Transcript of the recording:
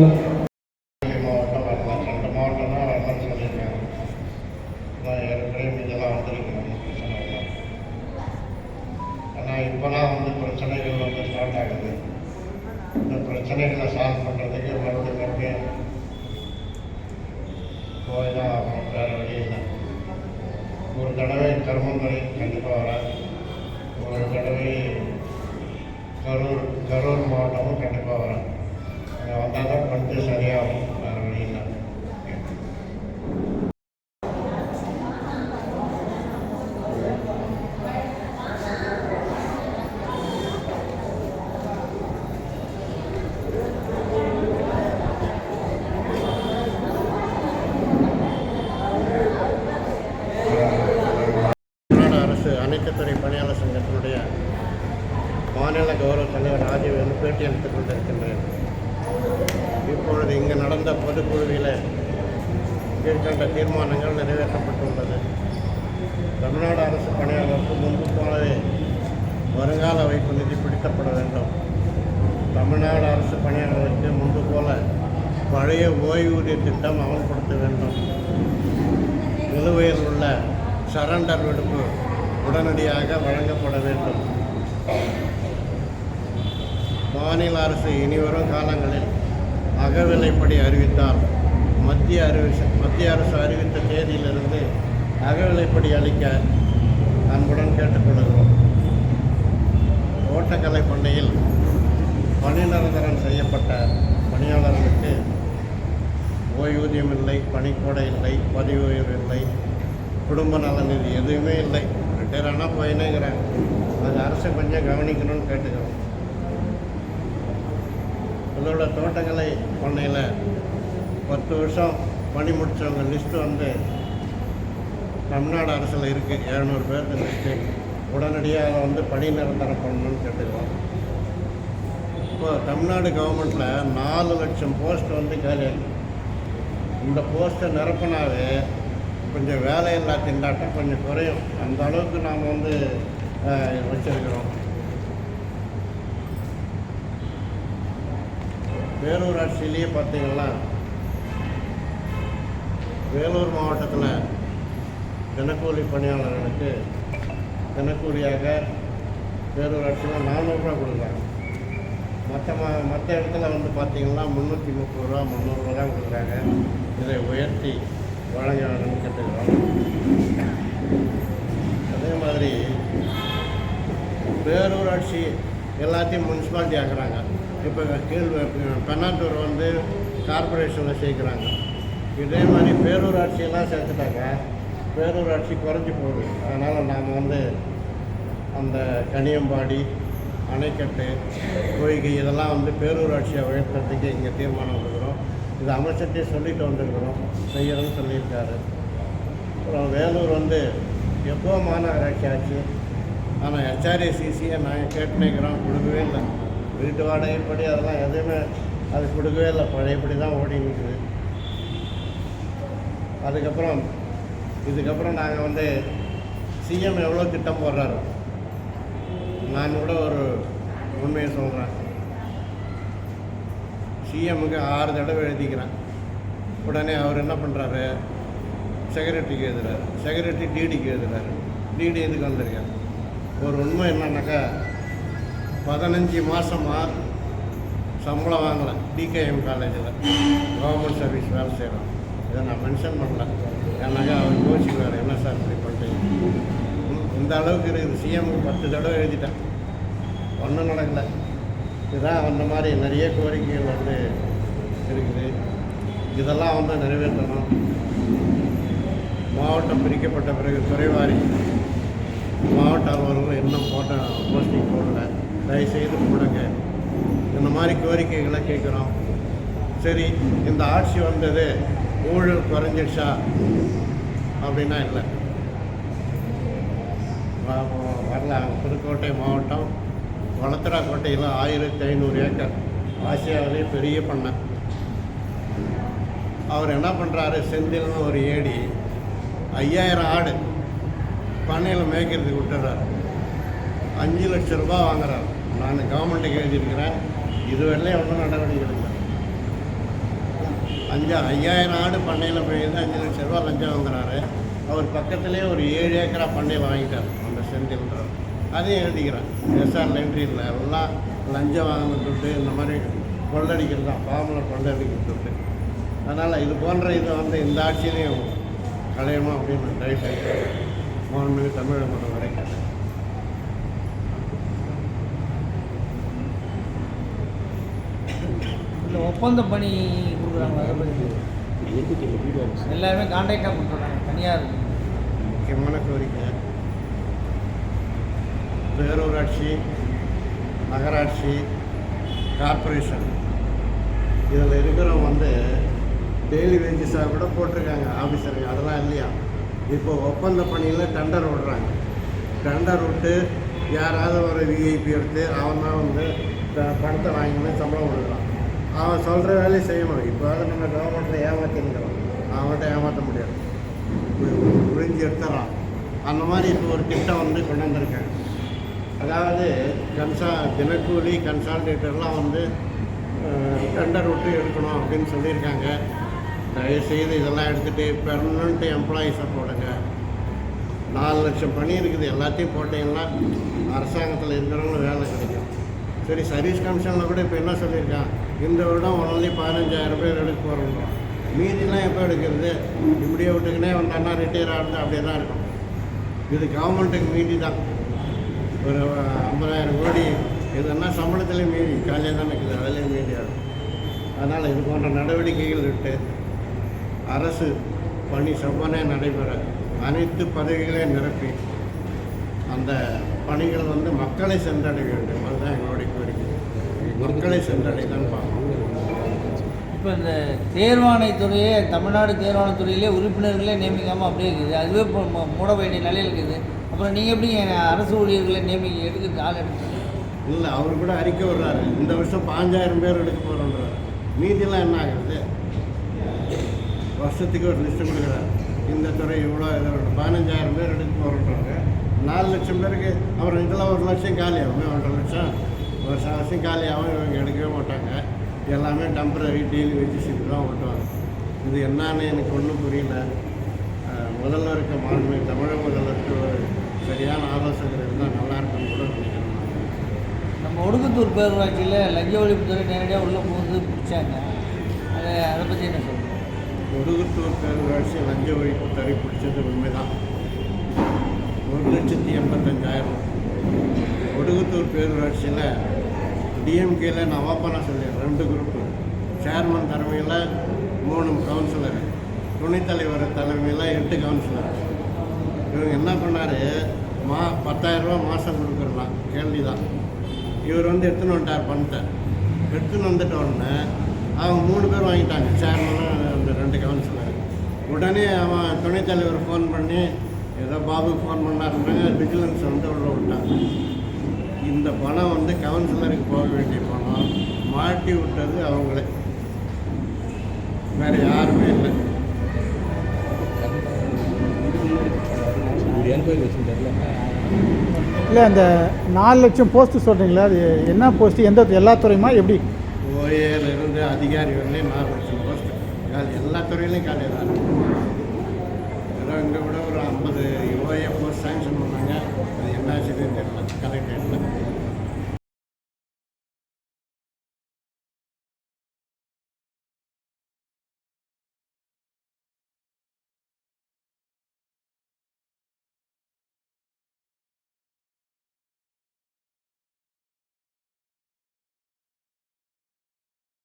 மாவட்டம் வரலாம் ரெண்டு மாவட்டம் தான் வரலாம்னு சொல்லியிருக்காங்க நான் ஏற்கனவே இதெல்லாம் வந்திருக்கேன் ஒன்றும் பிரச்சனை இல்லை ஆனால் இப்போலாம் வந்து பிரச்சனைகள் வந்து ஸ்டார்ட் ஆகுது இந்த பிரச்சனைகளை சால்வ் பண்ணுறதுக்கு மருந்து மறுபடியும் போய் தான் ஆகணும் வேறு வழி இல்லை ஒரு தடவை கருமந்துறை கண்டிப்பாக வரேன் ஒரு தடவை கரூர் கரூர் மாவட்டமும் கண்டிப்பாக வரேன் வந்தால் தான் கொஞ்சம் சரியாகும் வேறு வழி அனைத்துத்துறை பணியாளர் சங்கத்தினுடைய மாநில கௌரவ தலைவர் ராஜீவ் வந்து பேட்டி அளித்துக் கொண்டிருக்கின்றேன் இங்கு நடந்த பொதுக்குழுவில் கீழ்கண்ட தீர்மானங்கள் நிறைவேற்றப்பட்டுள்ளது. தமிழ்நாடு அரசு பணியாளருக்கு முன்பு போலவே வருங்கால வைப்பு நிதி பிடிக்கப்பட வேண்டும். தமிழ்நாடு அரசு பணியாளர்களுக்கு முன்பு போல பழைய ஓய்வூதிய திட்டம் அமல்படுத்த வேண்டும். நிலுவையில் உள்ள சரண்டர் விடுப்பு உடனடியாக வழங்கப்பட வேண்டும். மாநில அரசு இனிவரும் காலங்களில் அகவிலைப்படி அறிவித்தால் மத்திய அரசு மத்திய அரசு அறிவித்த தேதியிலிருந்து அகவிலைப்படி அளிக்க அன்புடன் கேட்டுக்கொள்கிறோம். ஓட்டக்கலை பண்ணையில் பணி நிரந்தரம் செய்யப்பட்ட பணியாளர்களுக்கு ஓய்வூதியம் இல்லை பணிக்கூடை இல்லை பதிவு உயர்வு இல்லை குடும்ப நலநிதி எதுவுமே இல்லை. ரிட்டையர் ஆனால் போயினேங்கிறாங்க அது அரசு கொஞ்சம் கவனிக்கணும்னு கேட்டுக்கிறோம். இதோட தோட்டக்கலை பண்ணையில் பத்து வருஷம் பணி முடித்தவங்க லிஸ்ட்டு வந்து தமிழ்நாடு அரசில் இருக்குது எழுநூறு பேருக்கு லிஸ்ட்டு உடனடியாக வந்து பணி நிரந்தரம் பண்ணணும்னு கேட்டுக்கிறோம். இப்போ தமிழ்நாடு கவர்மெண்ட்டில் நாலு லட்சம் போஸ்ட் வந்து காலியாகி இந்த போஸ்ட்டை நிரப்பினாவே கொஞ்சம் வேலையில்லா திண்டாட்டம் கொஞ்சம் குறையும். அந்த அளவுக்கு நாம் வந்து வச்சுருக்கிறோம். வேலூர் ஆட்சியிலேயே பார்த்தீங்கன்னா வேலூர் மாவட்டத்தில் தினக்கூலி பணியாளர்களுக்கு தினக்கூலியாக பேரூராட்சியில் நானூறுரூவா கொடுக்குறாங்க. மற்ற ம மற்ற இடத்துல வந்து பார்த்தீங்கன்னா முந்நூற்றி முப்பது ரூபா முந்நூறுரூவா தான் கொடுக்குறாங்க. இதை உயர்த்தி வழங்க வேணும்னு கேட்டுக்கிறோம். அதே மாதிரி பேரூராட்சி எல்லாத்தையும் முனிசிபாலிட்டி ஆக்குறாங்க. இப்போ கீழ் பெண்ணாத்தூர் வந்து கார்பரேஷனில் சேர்க்குறாங்க. இதே மாதிரி பேரூராட்சியெல்லாம் சேர்த்துட்டாங்க பேரூராட்சி குறைஞ்சி போகுது. அதனால் நாம் வந்து அந்த கனியம்பாடி அணைக்கட்டு பொய்கை இதெல்லாம் வந்து பேரூராட்சியை உயர்த்துறதுக்கு இங்கே தீர்மானம் கொடுக்குறோம் இது அமைச்சர்கிட்டே சொல்லிட்டு வந்திருக்கிறோம். செய்யறோம்னு சொல்லியிருக்காரு. அப்புறம் வேலூர் வந்து எப்போ மாநகராட்சி ஆச்சு? ஆனால் ஹெச்ஆர்ஏசிசியை நாங்கள் கேட்டுனேக்கிறோம். கொடுக்கவே இல்லை. வீட்டு வாடகைப்படி அதெல்லாம் எதுவுமே அது கொடுக்கவே இல்லை. பழையபடி தான் ஓடி நிற்குது அதுக்கப்புறம் இதுக்கப்புறம் நாங்கள் வந்து சிஎம் எவ்வளோ திட்டம் போடுறாரு? நான் கூட ஒரு உண்மையை சொல்கிறேன் சிஎம்முக்கு ஆறு தடவை எழுதிக்கிறேன். உடனே அவர் என்ன பண்ணுறாரு செக்ரட்டரிக்கு எழுதுறாரு. செக்ரட்டரி டிடிக்கு எழுதுறாரு. டிடி எதுக்கு வந்திருக்காரு ஒரு உண்மை என்னன்னாக்கா பதினஞ்சு மாதமாக சம்பளம் வாங்கலை. டிகேஎம் காலேஜில் கவர்மெண்ட் சர்வீஸ் வேலை செய்கிறோம் இதை நான் மென்ஷன் பண்ணல. ஏன்னாக்கா அவர் யோசிக்கிறார் என்ன சார் இப்படி பண்ணுறீங்க இந்த அளவுக்கு இருக்குது. சிஎம்க்கு பத்து தடவை எழுதிட்டேன். ஒன்றும் நடக்கலை. இதுதான் அந்த மாதிரி நிறைய கோரிக்கைகள் வந்து இருக்குது. இதெல்லாம் வந்து நிறைவேற்றணும். மாவட்டம் பிரிக்கப்பட்ட பிறகு துறைவாரி மாவட்ட அலுவலர்கள் இன்னும் போட்ட போஸ்டிங் போடல தயவுசெய்து போடுங்க. இந்த மாதிரி கோரிக்கைகளை கேட்குறோம். சரி இந்த ஆட்சி வந்தது ஊழல் குறைஞ்சிடுச்சா? அப்படின்னா இல்லை. வரல. வரலாம் புதுக்கோட்டை மாவட்டம் வளத்தராக்கோட்டையில் ஆயிரத்தி ஐநூறு ஏக்கர் ஆசியாவிலே பெரிய பண்ணை. அவர் என்ன பண்ணுறாரு செந்தில்னு ஒரு ஏடி ஐயாயிரம் ஆடு பண்ணையில் மேய்க்கிறதுக்கு விட்டுறாரு அஞ்சு லட்ச ரூபாய் வாங்குறாரு. நான் கவர்மெண்ட்டுக்கு எழுதியிருக்கிறேன். இதுவரையிலே ஒன்றும் நடவடிக்கை எடுக்கல அஞ்சு ஐயாயிரம் ஆடு பண்ணையில் போயிருந்து அஞ்சு லட்ச ரூபா லஞ்சம் வாங்குறாரு. அவர் பக்கத்துலேயே ஒரு ஏழு ஏக்கரா பண்ணையில் வாங்கிட்டார் அந்த செந்தில்ன்றவர் அதையும் எழுதிக்கிறார். எஸ்ஆர் லைப்ரரியில் எல்லாம் லஞ்சம் வாங்கின துட்டு இந்த மாதிரி கொள்ளடிக்கிறது தான். ஃபார்மில் கொள்ளடிக்கிற துட்டு அதனால் இது போன்ற இதை வந்து இந்த ஆட்சியிலையும் கலையணும் அப்படின்னு டைட் செய்து மாண்புமிகு தமிழக கேட்டேன் இந்த ஒப்பந்த பணி கொடுக்குறாங்க. அதை பத்தி. எல்லாருமே கான்ட்ராக்டாக கொடுத்துட்றாங்க தனியார் முக்கியமான கோரிக்கை. பேரூராட்சி நகராட்சி கார்ப்பரேஷன் இதில் இருக்கிறவங்க வந்து டெய்லி வேஜஸாக கூட போட்டிருக்காங்க ஆஃபீஸருங்க அதெல்லாம் இல்லையா? இப்போ ஒப்பந்த பணியில் டெண்டர் விடுறாங்க. டெண்டர் விட்டு யாராவது ஒரு விஐபி எடுத்து அவன் தான் வந்து பணத்தை வாங்கினு சம்பளம் கொடுக்குறான். அவன் சொல்கிற வேலையை செய்யணும் இப்போ வந்து நம்ம கவர்மெண்ட்டில் ஏமாற்றிருக்கிறோம் அவன்கிட்ட ஏமாற்ற முடியாது. புரிஞ்சு எடுத்துறான் அந்த மாதிரி இப்போ ஒரு திட்டம் வந்து கொண்டு வந்திருக்காங்க. அதாவது கன்சா தினக்கூலி கன்சால்டேட்டர்லாம் வந்து டெண்டர் விட்டு எடுக்கணும் அப்படின்னு சொல்லியிருக்காங்க. தயவுசெய்து இதெல்லாம் எடுத்துகிட்டு பெர்மனண்ட் எம்ப்ளாயீஸை போடுங்க. நாலு லட்சம் பணி இருக்குது எல்லாத்தையும் போட்டிங்கன்னா அரசாங்கத்தில் இருக்கிறவங்களும் வேலை கிடைக்கும். சரி சர்வீஸ் கமிஷனில் கூட இப்போ என்ன சொல்லியிருக்கான்? இந்த வருடம் ஒன்லி பதினஞ்சாயிரம் பேர் எடுக்க போகிறோம் மீதிலாம் எப்போ எடுக்கிறது? இப்படியே விட்டுக்கினே வந்தான்னா ரிட்டையர் ஆகுது அப்படியே தான் இருக்கும். இது கவர்மெண்ட்டுக்கு மீதி தான் ஒரு ஐம்பதாயிரம் கோடி இதுன்னா சம்பளத்துலேயும் மீதி காலையில் தான் இருக்குது அதுலேயும் மீதி ஆகும். அதனால் இது போன்ற நடவடிக்கைகள் விட்டு அரசு பணி செவ்வனே நடைபெற அனைத்து பதவிகளையும் நிரப்பி அந்த பணிகள் வந்து மக்களை சென்றடைய வேண்டும். அதுதான் எங்களுடைய கோரிக்கை. மக்களை சென்றடைதான் பார்க்கணும் இப்போ இந்த தேர்வாணைத்துறையே தமிழ்நாடு தேர்வாணைத்துறையிலே உறுப்பினர்களே நியமிக்காமல் அப்படியே இருக்குது. அதுவே இப்போ மூட வேண்டிய நிலையில் இருக்குது. அப்புறம் நீங்கள் எப்படி அரசு ஊழியர்களை நியமிக்க எடுக்கிறது ஆள் எடுக்க இல்லை அவர் கூட அறிக்கை விடுறாரு. இந்த வருஷம் பாஞ்சாயிரம் பேர் எடுக்க போகிறோன்றார் மீதியெல்லாம் என்ன ஆகுது? வருஷத்துக்கு ஒரு லிஸ்ட்டு கொடுக்குறாரு. இந்த துறை இவ்வளோ இது ஒரு பதினஞ்சாயிரம் பேர் எடுத்து போகிறோன்றாங்க நாலு லட்சம் பேருக்கு அப்புறம் இதில் ஒரு லட்சம் காலி ஆகும் ஒன்றரை லட்சம். ஒரு வருஷம் காலி ஆகும் இவங்க எடுக்கவே மாட்டாங்க. எல்லாமே டெம்பரரி டெய்லி வச்சு தான் ஓட்டுவாங்க. இது என்னான்னு எனக்கு ஒன்றும் புரியல. முதல்ல இருக்க மாண்பு தமிழக முதல்வருக்கு ஒரு சரியான ஆலோசகர் இருந்தால் நல்லாயிருக்கும் கூட நினைக்கிறேன். நம்ம ஒடுக்கத்தூர் பேரூராட்சியில் லஞ்ச ஒழிப்புத்துறை நேரடியாக உள்ளே போகுது பிடிச்சாங்க. அதை அதை பற்றி என்ன சொல்லுங்கள் ஒடுகுத்தூர் பேரூராட்சி லஞ்ச ஒழிப்பு தறி பிடிச்சது உண்மைதான். ஒரு லட்சத்தி எண்பத்தஞ்சாயிரம். ஒடுகுத்தூர் பேரூராட்சியில் டிஎம்கேல நான் ஓப்பனாக சொல்லிடுறேன் ரெண்டு குரூப்பு சேர்மன் தலைமையில் மூணு கவுன்சிலர் துணைத்தலைவர் தலைமையில் எட்டு கவுன்சிலர் இவங்க என்ன பண்ணார்? மா பத்தாயிரரூபா மாதம் கொடுக்குறலாம். கேள்வி தான் இவர் வந்து எடுத்துன்னு வந்துட்டார் பண்ணிட்டார் எடுத்துன்னு வந்துட்ட உடனே அவங்க மூணு பேர் வாங்கிட்டாங்க. சேர்மனும் ரெண்டு கவுன்சிலர் உடனே அவன் துணைத் தலைவர் ஃபோன் பண்ணி ஏதோ பாபு ஃபோன் பண்ணாருன்றாங்க விஜிலன்ஸ் வந்து உள்ள விட்டாங்க. இந்த பணம் வந்து கவுன்சிலருக்கு போக வேண்டிய பணம் மாட்டி விட்டது அவங்களே. வேறு யாருமே இல்லை. இல்லை அந்த நாலு லட்சம் போஸ்ட்டு சொல்கிறீங்களா அது என்ன போஸ்ட்டு எந்த எல்லா துறையுமா எப்படி? ஓஏல இருந்து அதிகாரி வரலையும் நாலு லட்சம் காலி எல்லா துறையிலையும் காலியாக தான் ஏதோ இங்கே கூட ஒரு ஐம்பது